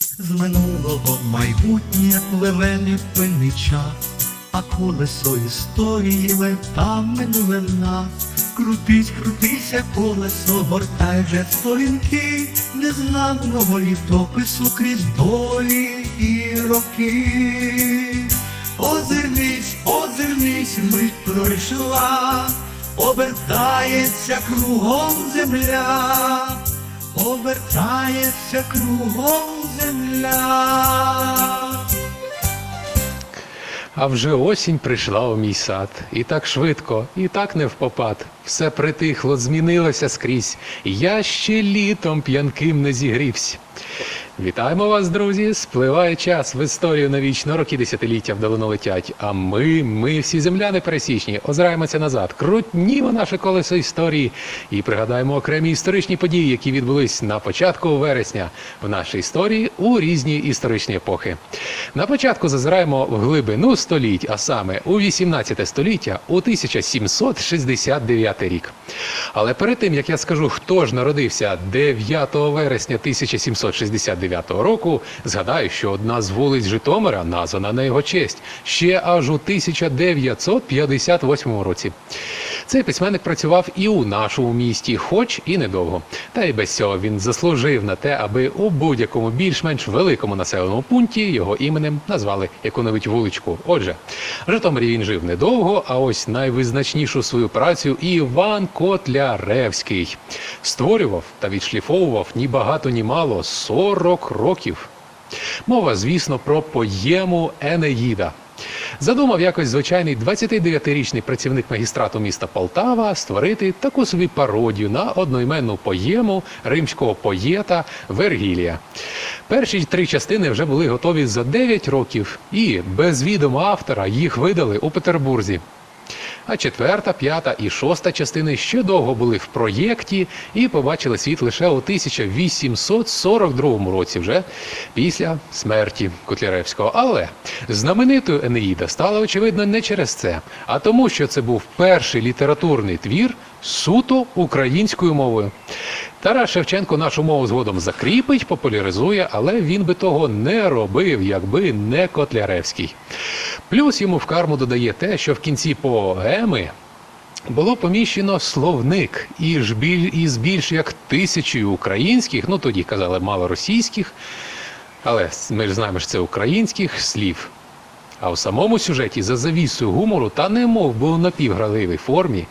З минулого майбутнє пливе невпинний час, а колесо історії лета минуле нас. Крутись, крутися, колесо, гортай вже сторінки незнаного літопису крізь долі і роки. Озирнись, озирнись, мить пройшла, обертається кругом земля, обертається кругом земля. А вже осінь прийшла у мій сад, і так швидко, і так не впопад. Все притихло, змінилося скрізь. Я ще літом п'янким не зігрівся. Вітаємо вас, друзі! Спливає час в історію навічно, роки десятиліття вдалино летять. А ми, ми всі земляни пересічні, озираємося назад, крутнімо наше колесо історії і пригадаємо окремі історичні події, які відбулись на початку вересня в нашій історії у різні історичні епохи. На початку зазираємо в глибину століть, а саме у 18 століття, у 1769 рік. Але перед тим як я скажу, хто ж народився 9 вересня 1769 року, згадаю, що одна з вулиць Житомира названа на його честь ще аж у 1958 році. Цей письменник працював і у нашому місті, хоч і недовго. Та й без цього він заслужив на те, аби у будь-якому більш-менш великому населеному пункті його іменем назвали яку-небудь вуличку. Отже, в Житомирі він жив недовго, а ось найвизначнішу свою працю Іван Котляревський створював та відшліфовував ні багато, ні мало 40 років. Мова, звісно, про поєму Енеїда. Задумав якось звичайний 29-річний працівник магістрату міста Полтава створити таку собі пародію на одноіменну поєму римського поєта Вергілія. Перші три частини вже були готові за 9 років, і без відома автора їх видали у Петербурзі. А четверта, п'ята і шоста частини ще довго були в проєкті і побачили світ лише у 1842 році, вже після смерті Котляревського. Але знаменитою Енеїда стала очевидно не через це, а тому, що це був перший літературний твір суто українською мовою. Тарас Шевченко нашу мову згодом закріпить, популяризує, але він би того не робив, якби не Котляревський. Плюс йому в карму додає те, що в кінці поеми було поміщено словник із біль, із більш як тисячою українських, ну тоді казали мало російських, але ми ж знаємо, що це українських слів. А у самому сюжеті за завісою гумору та немов би у напівграливій формі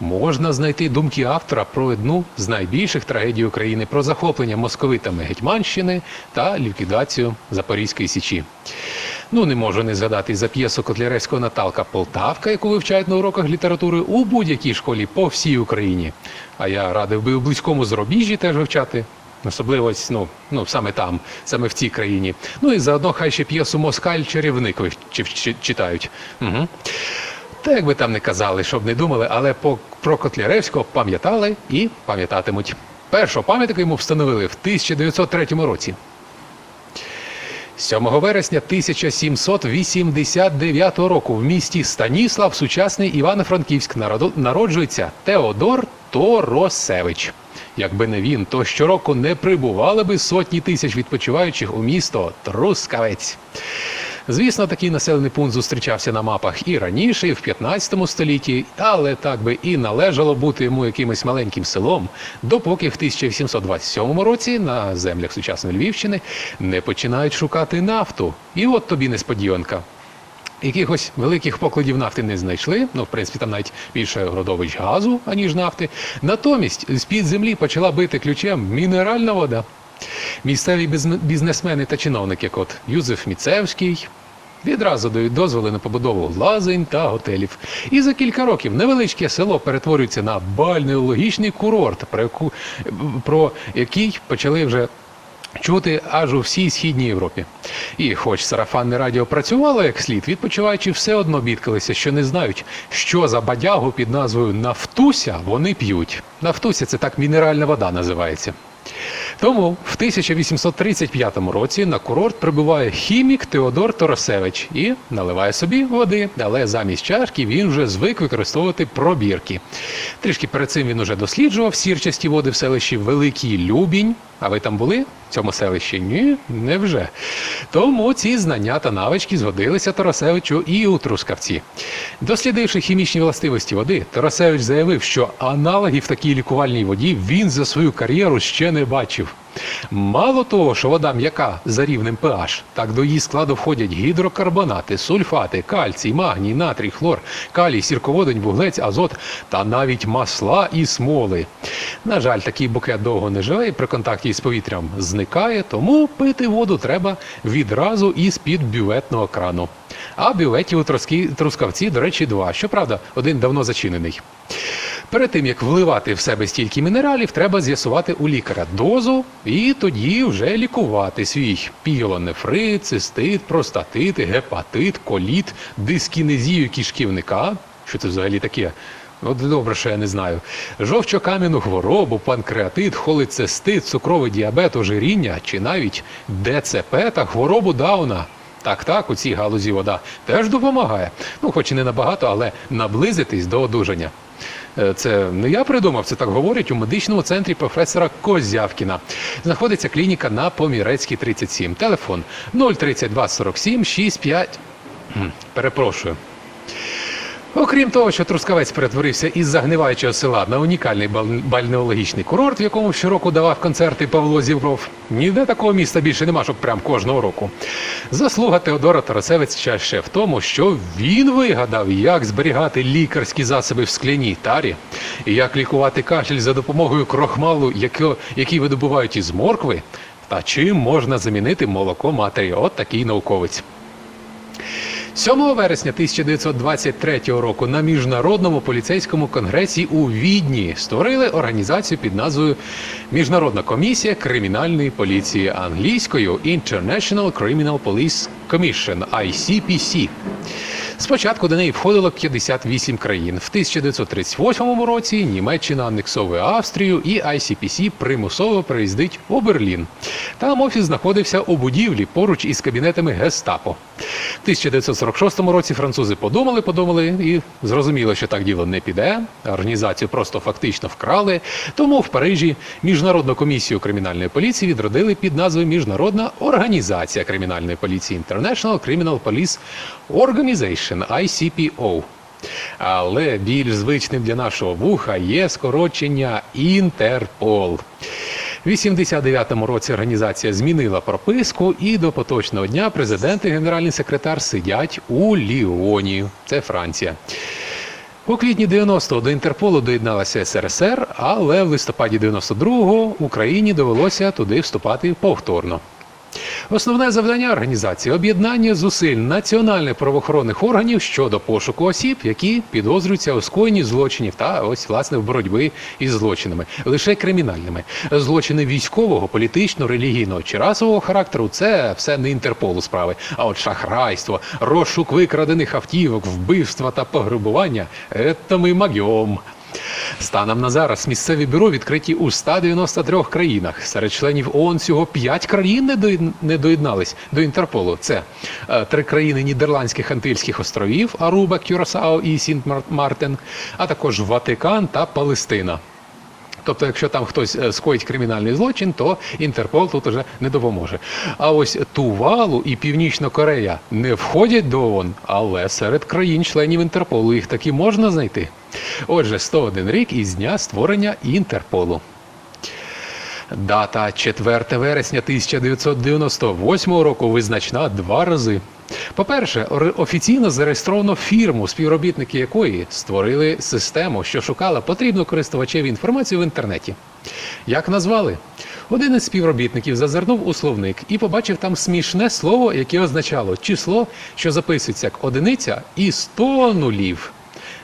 можна знайти думки автора про одну з найбільших трагедій України про захоплення московитами Гетьманщини та ліквідацію Запорізької січі. Ну, не можу не згадати за п'єсу Котляревського Наталка Полтавка, яку вивчають на уроках літератури у будь-якій школі по всій Україні. А я радив би у близькому зарубіжжі теж вивчати. Особливо ну, ну саме там, саме в цій країні. Ну і заодно хай ще п'єсу Москаль чарівник читають. Угу. Та як би там не казали, щоб не думали, але по, про Котляревського пам'ятали і пам'ятатимуть. Першого пам'ятник йому встановили в 1903 році. 7 вересня 1789 року в місті Станіслав, сучасний Івано-Франківськ, народжується Теодор Торосевич. Якби не він, то щороку не прибували би сотні тисяч відпочиваючих у місто Трускавець. Звісно, такий населений пункт зустрічався на мапах і раніше, і в 15 столітті, але так би і належало бути йому якимось маленьким селом, допоки в 1827 році на землях сучасної Львівщини не починають шукати нафту. І от тобі несподіванка. Якихось великих покладів нафти не знайшли. Ну, в принципі, там навіть більше родовищ газу, аніж нафти. Натомість з-під землі почала бити ключем мінеральна вода. Місцеві бізнесмени та чиновники, як от Юзеф Міцевський, відразу дають дозволи на побудову лазень та готелів. І за кілька років невеличке село перетворюється на бальнеологічний курорт, про, яку, про який почали вже чути аж у всій східній Європі. І хоч сарафанне радіо працювало як слід, відпочиваючи все одно бідкалися, що не знають, що за бадягу під назвою Нафтуся вони п'ють. Нафтуся це так мінеральна вода називається. Тому в 1835 році на курорт прибуває хімік Теодор Торосевич і наливає собі води, але замість чашки він вже звик використовувати пробірки. Трішки перед цим він уже досліджував сірчасті води в селищі Великий Любінь. А ви там були в цьому селищі? Ні, невже. Тому ці знання та навички згодилися Тарасевичу і у Трускавці. Дослідивши хімічні властивості води, Тарасевич заявив, що аналогів такій лікувальній воді він за свою кар'єру ще не бачив. Мало того, що вода м'яка за рівнем pH, так до її складу входять гідрокарбонати, сульфати, кальцій, магній, натрій, хлор, калій, сірководень, вуглець, азот та навіть масла і смоли. На жаль, такий букет довго не живе і при контакті з повітрям зникає, тому пити воду треба відразу із-під бюветного крану. А бюветів у Трускавці, до речі, два. Щоправда, один давно зачинений. Перед тим як вливати в себе стільки мінералів, треба з'ясувати у лікаря дозу і тоді вже лікувати свій піелонефрит, цистит, простатит, гепатит, коліт, дискінезію кишківника. Що це взагалі таке? От добре, що я не знаю. Жовчокам'яну хворобу, панкреатит, холецистит, цукровий діабет, ожиріння чи навіть ДЦП та хворобу Дауна. Так, так, у цій галузі вода теж допомагає. Ну, хоч і не набагато, але наблизитись до одужання. Е, Це не я придумав, це так говорять у медичному центрі професора Козявкіна. Знаходиться клініка на Помірецькій 37. Телефон 032 47 65. Хм, Перепрошую. Окрім того, що Трускавець перетворився із загниваючого села на унікальний бальнеологічний курорт, в якому щороку давав концерти Павло Зівров, ніде такого міста більше нема, щоб прям кожного року. Заслуга Теодора Тарасевича ще в тому, що він вигадав, як зберігати лікарські засоби в скляній тарі, і як лікувати кашель за допомогою крохмалу, який видобувають із моркви, та чим можна замінити молоко матері. От такий науковець. 7 вересня 1923 року на міжнародному поліцейському конгресі у Відні створили організацію під назвою Міжнародна комісія кримінальної поліції англійською International Criminal Police Commission ICPC. Спочатку до неї входило 58 країн. В 1938 році Німеччина анексовує Австрію і ICPC примусово приїздить у Берлін. Там офіс знаходився у будівлі поруч із кабінетами Гестапо. В 1946 році французи подумали, подумали і зрозуміли, що так діло не піде. Організацію просто фактично вкрали. Тому в Парижі міжнародну комісію кримінальної поліції відродили під назвою Міжнародна організація кримінальної поліції International Criminal Police Organization ICPO. Але більш звичним для нашого вуха є скорочення Інтерпол. В 89-му році організація змінила прописку, і до поточного дня президент і генеральний секретар сидять у Ліоні. Це Франція. У квітні 90-го до Інтерполу доєдналася СРСР, але в листопаді 92-го Україні довелося туди вступати повторно. Основне завдання організації об'єднання зусиль національних правоохоронних органів щодо пошуку осіб, які підозрюються у скоєнні злочинів та ось власне в боротьбі із злочинами, лише кримінальними. Злочини військового, політичного, релігійного чи расового характеру це все не інтерполу справи. А от шахрайство, розшук викрадених автівок, вбивства та пограбування це ми магьом. Станом на зараз місцеві бюро відкриті у 193 країнах. Серед членів ООН всього 5 країн не доєднались до Інтерполу. Це е, три країни Нідерландських Антильських островів Аруба, Кюрасао і Сінт Мартен, а також Ватикан та Палестина. Тобто, якщо там хтось е, скоїть кримінальний злочин, то Інтерпол тут уже не допоможе. А ось Тувалу і Північна Корея не входять до ООН, але серед країн-членів Інтерполу їх таки можна знайти. Отже, 101 рік із дня створення Інтерполу. Дата 4 вересня 1998 року визначна два рази. По-перше, офіційно зареєстровано фірму, співробітники якої створили систему, що шукала потрібну користувачеві інформацію в інтернеті. Як назвали? Один із співробітників зазирнув у словник і побачив там смішне слово, яке означало число, що записується як одиниця і 100 нулів.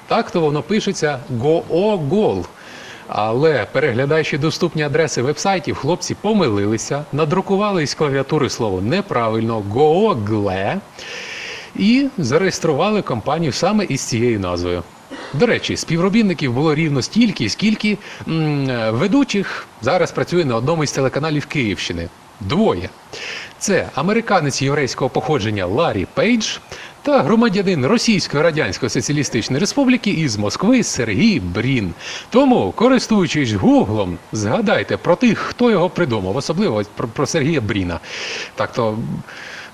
Так то воно пишеться «Гоогол». Але переглядаючи доступні адреси вебсайтів, хлопці помилилися, надрукували із клавіатури слово неправильно «Google» і зареєстрували компанію саме із цією назвою. До речі, співробітників було рівно стільки, скільки м, ведучих зараз працює на одному із телеканалів Київщини. Двоє. Це американець єврейського походження Ларі Пейдж та громадянин Російської Радянської Соціалістичної Республіки із Москви Сергій Брін. Тому, користуючись Гуглом, згадайте про тих, хто його придумав, особливо про, Сергія Бріна. Так то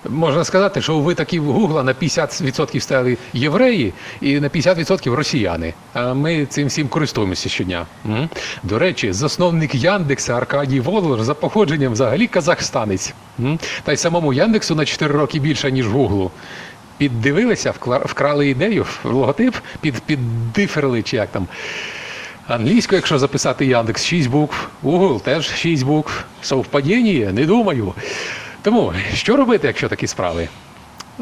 можна сказати, що ви такі в Гугла на 50% стали євреї і на 50% росіяни. А ми цим всім користуємося щодня. М? До речі, засновник Яндекса Аркадій Волор за походженням взагалі казахстанець. М? Та й самому Яндексу на 4 роки більше, ніж Гуглу. Піддивилися, вкрали ідею, логотип, під, піддиферли, чи як там. Англійською, якщо записати Яндекс, 6 букв, Google теж 6 букв. Совпадіння? Не думаю. Тому що робити, якщо такі справи?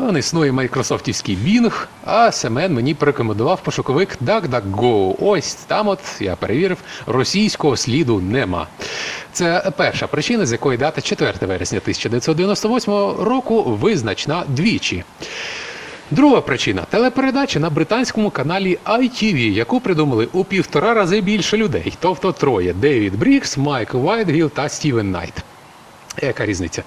Он існує майкрософтівський Bing, а Семен мені порекомендував пошуковик DuckDuckGo. Ось там от я перевірив, російського сліду нема. Це перша причина, з якої дата 4 вересня 1998 року визначна двічі. Друга причина телепередача на британському каналі ITV, яку придумали у півтора рази більше людей, тобто троє: Девід Брікс, Майк Вайтгіл та Стівен Найт. Яка різниця?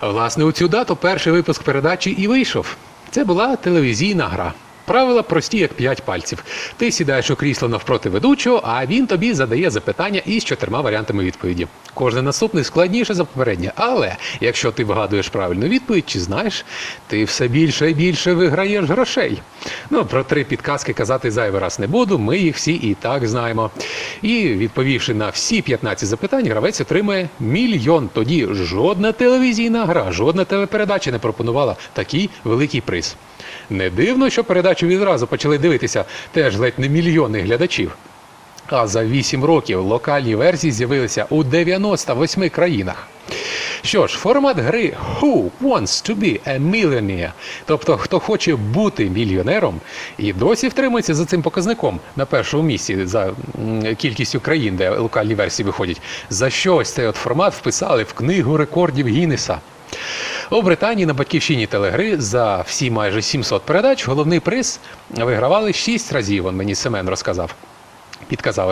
Власне, у цю дату перший випуск передачі і вийшов. Це була телевізійна гра. Правила прості, як п'ять пальців. Ти сідаєш у крісло навпроти ведучого, а він тобі задає запитання із чотирма варіантами відповіді. Кожне наступне складніше за попереднє. Але якщо ти вгадуєш правильну відповідь чи знаєш, ти все більше і більше виграєш грошей. Ну про три підказки казати зайвий раз не буду. Ми їх всі і так знаємо. І відповівши на всі 15 запитань, гравець отримає мільйон. Тоді жодна телевізійна гра, жодна телепередача не пропонувала такий великий приз. Не дивно, що передачу відразу почали дивитися теж ледь не мільйони глядачів. А за 8 років локальні версії з'явилися у 98 країнах. Що ж, формат гри Who wants to be a millionaire? Тобто, хто хоче бути мільйонером, і досі втримується за цим показником на першому місці за кількістю країн, де локальні версії виходять. За що ось цей от формат вписали в книгу рекордів Гіннеса. У Британії на батьківщині телегри за всі майже 700 передач головний приз вигравали 6 разів. Он мені Семен розказав.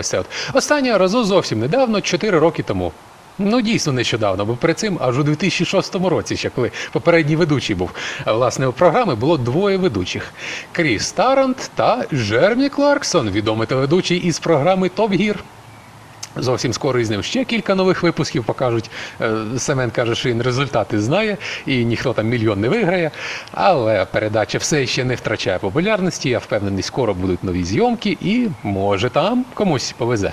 Це. От. Останнього разу зовсім недавно, 4 роки тому. Ну, дійсно нещодавно, бо перед цим аж у 2006 році, ще коли попередній ведучий був. Власне, у програми було двоє ведучих: Кріс Тарант та Джермі Кларксон, відомий телеведучий із програми Топ Гір. Зовсім скоро із ним ще кілька нових випусків покажуть. Е, Семен каже, що він результати знає, і ніхто там мільйон не виграє. Але передача все ще не втрачає популярності. Я впевнений, скоро будуть нові зйомки, і може там комусь повезе.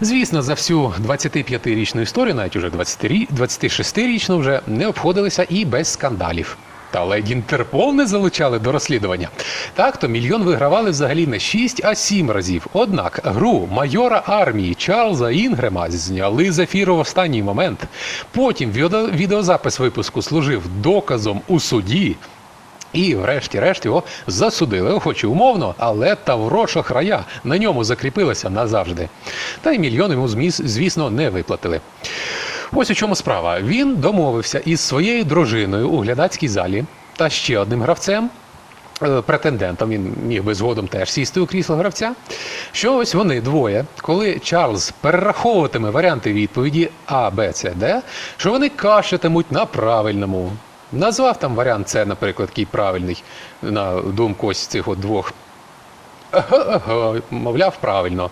Звісно, за всю 25-річну історію, навіть уже 20 рі- 26-річну вже не обходилися і без скандалів. Та ледь Інтерпол не залучали до розслідування. Так, то мільйон вигравали взагалі не 6, а 7 разів. Однак гру майора армії Чарльза Інгрема зняли з ефіру в останній момент. Потім відеозапис випуску служив доказом у суді. І, врешті-решт, його засудили, хоч і умовно, але Тавро шахрая на ньому закріпилося назавжди. Та й мільйон йому, звісно, не виплатили. Ось у чому справа. Він домовився із своєю дружиною у глядацькій залі та ще одним гравцем. е, Претендентом він міг би згодом теж сісти у крісло гравця. Що ось вони двоє, коли Чарльз перераховуватиме варіанти відповіді А, Б, С, Д, що вони кашатимуть на правильному. Назвав там варіант С, наприклад, який правильний, на думку ось цих от двох. Мовляв, правильно.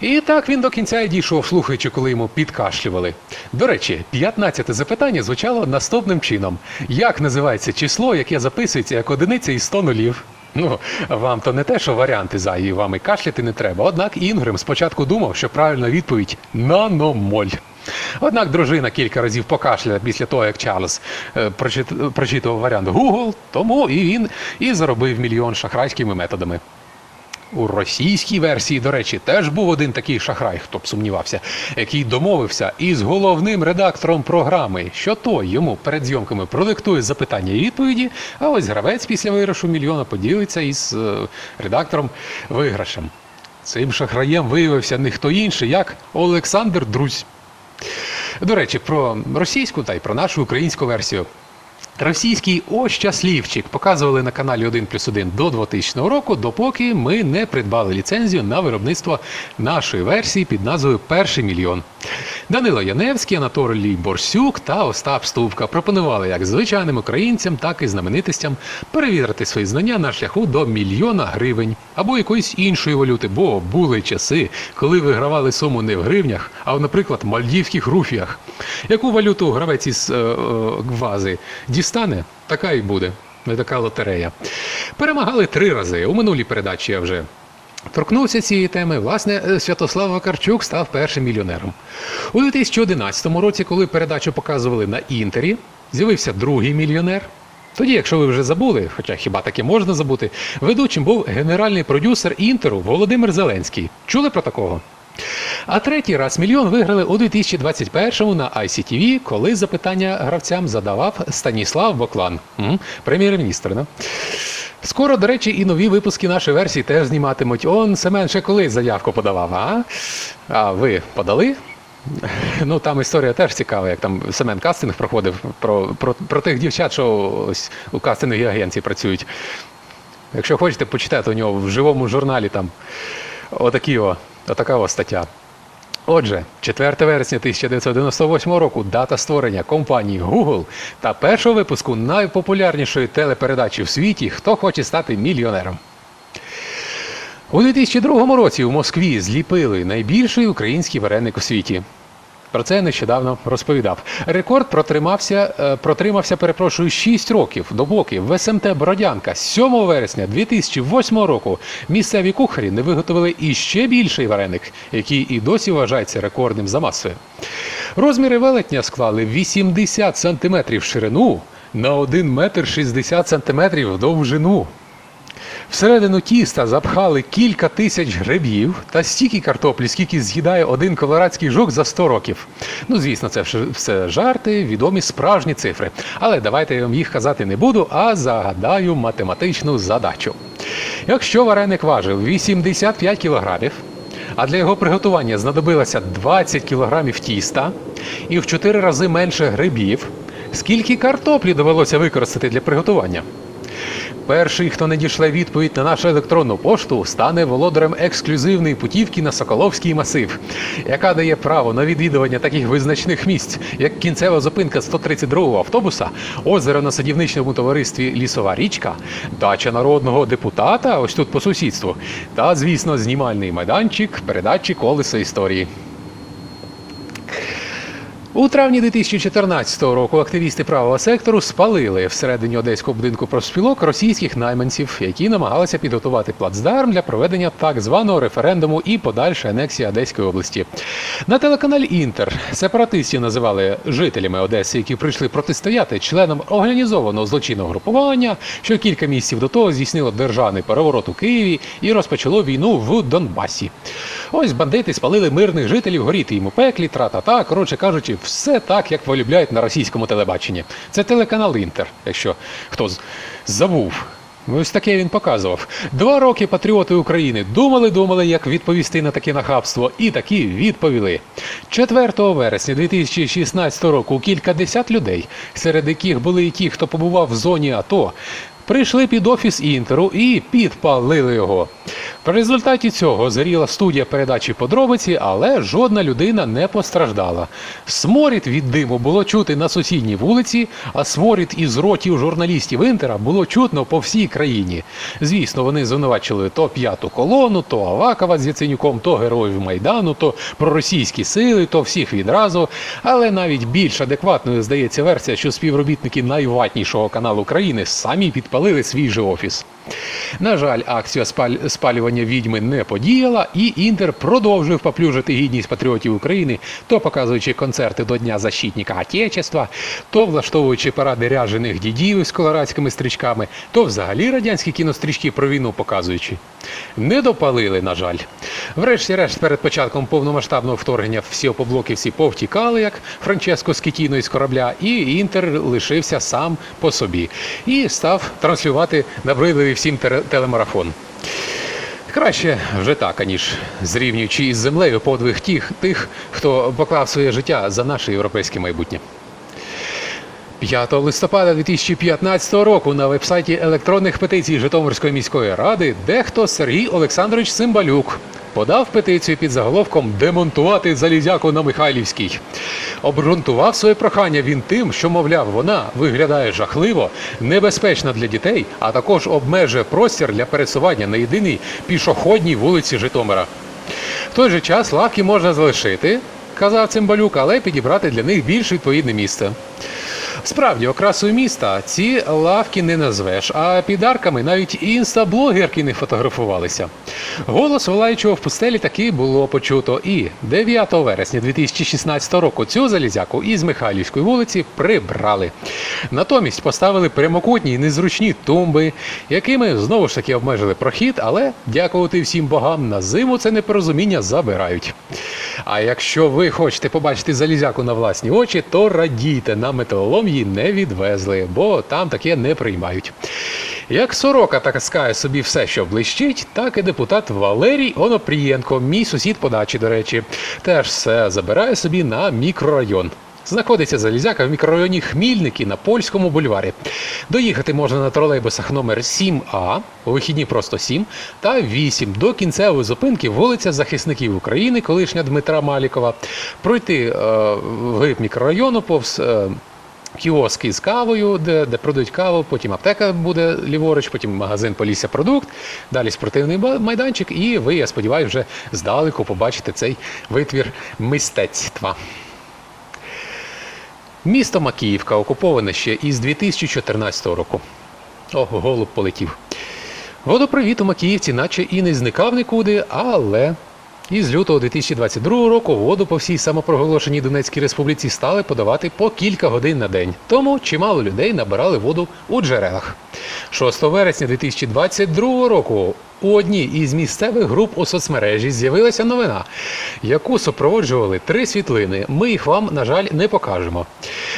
І так він до кінця і дійшов, слухаючи, коли йому підкашлювали. До речі, 15 запитання звучало наступним чином: як називається число, яке записується як одиниця із 100 нулів? Ну, вам то не те, що варіанти за, і вам і кашляти не треба. Однак Інгрем спочатку думав, що правильна відповідь наномоль. Однак дружина кілька разів покашляла після того, як Чарльз е, прочитував варіант Google, тому і він і заробив мільйон шахрайськими методами. У російській версії, до речі, теж був один такий шахрай, хто б сумнівався, який домовився із головним редактором програми, що той йому перед зйомками продиктує запитання і відповіді, а ось гравець після виграшу мільйона поділиться із е, редактором виграшем. Цим шахраєм виявився не хто інший, як Олександр Друзь. До речі, про російську та й про нашу українську версію. Російський «О, щаслівчик» показували на каналі 1 плюс 1 до 2000 року, допоки ми не придбали ліцензію на виробництво нашої версії під назвою Перший мільйон. Данило Яневський, Анатолій Борсюк та Остап Ступка пропонували як звичайним українцям, так і знаменитостям перевірити свої знання на шляху до мільйона гривень або якоїсь іншої валюти, бо були часи, коли вигравали суму не в гривнях, а в, наприклад, мальдівських руфіях. Яку валюту гравець із е, е, вази дістане, така і буде. Не така лотерея. Перемагали три рази. У минулій передачі я вже торкнувся цієї теми. Власне, е, Святослав Вакарчук став першим мільйонером. У 2011 році, коли передачу показували на інтері, з'явився другий мільйонер. Тоді, якщо ви вже забули, хоча хіба таке можна забути, ведучим був генеральний продюсер інтеру Володимир Зеленський. Чули про такого? А третій раз мільйон виграли у 2021-му на ICTV, коли запитання гравцям задавав Станіслав Боклан, прем'єр-міністр. Да? Скоро, до речі, і нові випуски нашої версії теж зніматимуть. Он Семен ще коли заявку подавав, а? А ви подали? Ну там історія теж цікава, як там Семен кастинг проходив про, про, про тих дівчат, що ось у кастинговій агенції працюють. Якщо хочете, почитайте у нього в живому журналі там отакі о, отака о стаття. Отже, 4 вересня 1998 року дата створення компанії Google та першого випуску найпопулярнішої телепередачі в світі Хто хоче стати мільйонером. У 2002 році у Москві зліпили найбільший український вареник у світі. Про це я нещодавно розповідав. Рекорд протримався, е, протримався, перепрошую, 6 років, допоки в СМТ Бородянка 7 вересня 2008 року місцеві кухарі не виготовили іще більший вареник, який і досі вважається рекордним за масою. Розміри велетня склали 80 см в ширину на 1 метр 60 см в довжину. Всередину тіста запхали кілька тисяч грибів та стільки картоплі, скільки з'їдає один колорадський жук за 100 років. Ну, звісно, це все жарти, відомі справжні цифри. Але давайте я вам їх казати не буду, а загадаю математичну задачу. Якщо вареник важив 85 кілограмів, а для його приготування знадобилося 20 кілограмів тіста і в 4 рази менше грибів, скільки картоплі довелося використати для приготування? Перший, хто не дійшле відповідь на нашу електронну пошту, стане володарем ексклюзивної путівки на Соколовський масив, яка дає право на відвідування таких визначних місць, як кінцева зупинка 132-го автобуса, озеро на садівничному товаристві Лісова річка, дача народного депутата, ось тут по сусідству, та, звісно, знімальний майданчик передачі колеса історії. У травні 2014 року активісти правого сектору спалили всередині одеського будинку профспілок російських найманців, які намагалися підготувати плацдарм для проведення так званого референдуму і подальшої анексії Одеської області. На телеканалі Інтер сепаратистів називали жителями Одеси, які прийшли протистояти членам організованого злочинного групування, що кілька місяців до того здійснило державний переворот у Києві і розпочало війну в Донбасі. Ось бандити спалили мирних жителів, горіти їм у пеклі, тра-та-та. Коротше кажучи, все так, як полюбляють на російському телебаченні. Це телеканал Інтер, якщо хто з- забув. Ось таке він показував. Два роки патріоти України думали, думали, як відповісти на таке нахабство, і такі відповіли. 4 вересня 2016 року кількадесят людей, серед яких були і ті, хто побував в зоні АТО, прийшли під офіс Інтеру і підпалили його. В результаті цього згоріла студія передачі подробиці, але жодна людина не постраждала. Сморід від диму було чути на сусідній вулиці, а сморід із ротів журналістів Інтера було чутно по всій країні. Звісно, вони звинувачили то п'яту колону, то Авакова з Яценюком, то героїв Майдану, то проросійські сили, то всіх відразу. Але навіть більш адекватною здається версія, що співробітники найватнішого каналу країни самі підпалили свій же офіс. На жаль, акція спалювання відьми не подіяла, і Інтер продовжив поплюжити гідність патріотів України, то показуючи концерти до Дня защитника Отечества, то влаштовуючи паради ряжених дідів з колорадськими стрічками, то взагалі радянські кінострічки про війну показуючи. Не допалили, на жаль. Врешті-решт, перед початком повномасштабного вторгнення всі опоблоківці повтікали, як Франческо Скітіно із корабля, і Інтер лишився сам по собі і став транслювати набридливий всім телемарафон. Краще вже так, аніж зрівнюючи із землею подвиг тих, тих, хто поклав своє життя за наше європейське майбутнє. 5 листопада 2015 року на вебсайті електронних петицій Житомирської міської ради дехто Сергій Олександрович Цимбалюк подав петицію під заголовком Демонтувати залізяку на Михайлівській. Обґрунтував своє прохання він тим, що, мовляв, вона виглядає жахливо, небезпечна для дітей, а також обмежує простір для пересування на єдиній пішохідній вулиці Житомира. В той же час лавки можна залишити, казав Цимбалюк, але підібрати для них більш відповідне місце. Справді, окрасою міста ці лавки не назвеш, а під арками навіть інстаблогерки не фотографувалися. Голос волаючого в пустелі таки було почуто. І 9 вересня 2016 року цю залізяку із Михайлівської вулиці прибрали. Натомість поставили прямокутні незручні тумби, якими знову ж таки обмежили прохід, але дякувати всім богам на зиму це непорозуміння забирають. А якщо ви хочете побачити залізяку на власні очі, то радійте, на металолом її не відвезли, бо там таке не приймають. Як сорока таскає собі все, що блищить, так і депутат Валерій Онопрієнко, мій сусід по дачі, до речі, теж все забирає собі на мікрорайон. Знаходиться залізяка в мікрорайоні Хмільники на польському бульварі. Доїхати можна на тролейбусах номер 7А, у вихідні просто 7, та 8 до кінцевої зупинки вулиця Захисників України, колишня Дмитра Малікова, пройти е, вглиб мікрорайону повз. Е, Кіоски з кавою, де, де продають каву, потім аптека буде ліворуч, потім магазин Полісся Продукт, далі спортивний майданчик, і ви, я сподіваюся, вже здалеку побачите цей витвір мистецтва. Місто Макіївка окуповане ще із 2014 року. О, голуб полетів. Водопровід у Макіївці наче і не зникав нікуди, але із лютого 2022 року воду по всій самопроголошеній Донецькій республіці стали подавати по кілька годин на день. Тому чимало людей набирали воду у джерелах. 6 вересня 2022 року у одній із місцевих груп у соцмережі з'явилася новина, яку супроводжували три світлини. Ми їх вам, на жаль, не покажемо.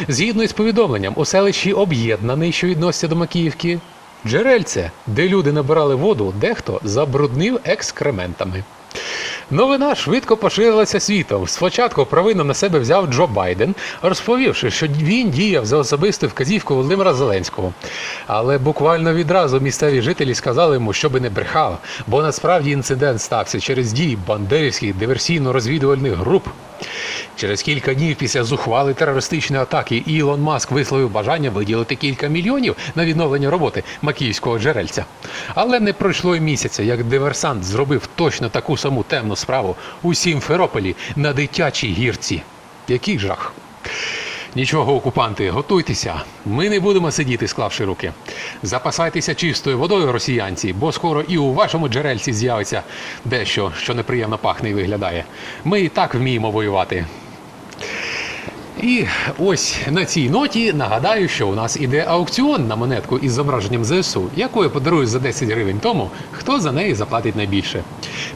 Згідно із повідомленням, у селищі Об'єднаний, що відноситься до Макіївки, джерельце, де люди набирали воду, дехто забруднив екскрементами. Новина швидко поширилася світом. Спочатку провину на себе взяв Джо Байден, розповівши, що він діяв за особисту вказівку Володимира Зеленського. Але буквально відразу місцеві жителі сказали йому, щоби не брехав, бо насправді інцидент стався через дії бандерівських диверсійно-розвідувальних груп. Через кілька днів після зухвали терористичної атаки Ілон Маск висловив бажання виділити кілька мільйонів на відновлення роботи макіївського джерельця. Але не пройшло й місяця, як диверсант зробив точно таку саму темну справу у Сімферополі на дитячій гірці. Який жах! Нічого, окупанти, готуйтеся. Ми не будемо сидіти, склавши руки. Запасайтеся чистою водою, росіянці, бо скоро і у вашому джерельці з'явиться дещо, що неприємно пахне і виглядає. Ми і так вміємо воювати. І ось на цій ноті нагадаю, що у нас іде аукціон на монетку із зображенням ЗСУ, яку я подарую за 10 гривень тому, хто за неї заплатить найбільше.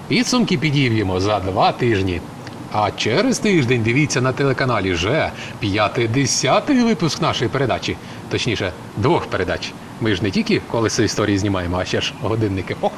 Підсумки підів'ємо за два тижні. А через тиждень дивіться на телеканалі вже 50-й випуск нашої передачі, точніше, двох передач. Ми ж не тільки колеса історії знімаємо, а ще ж годинники. епох.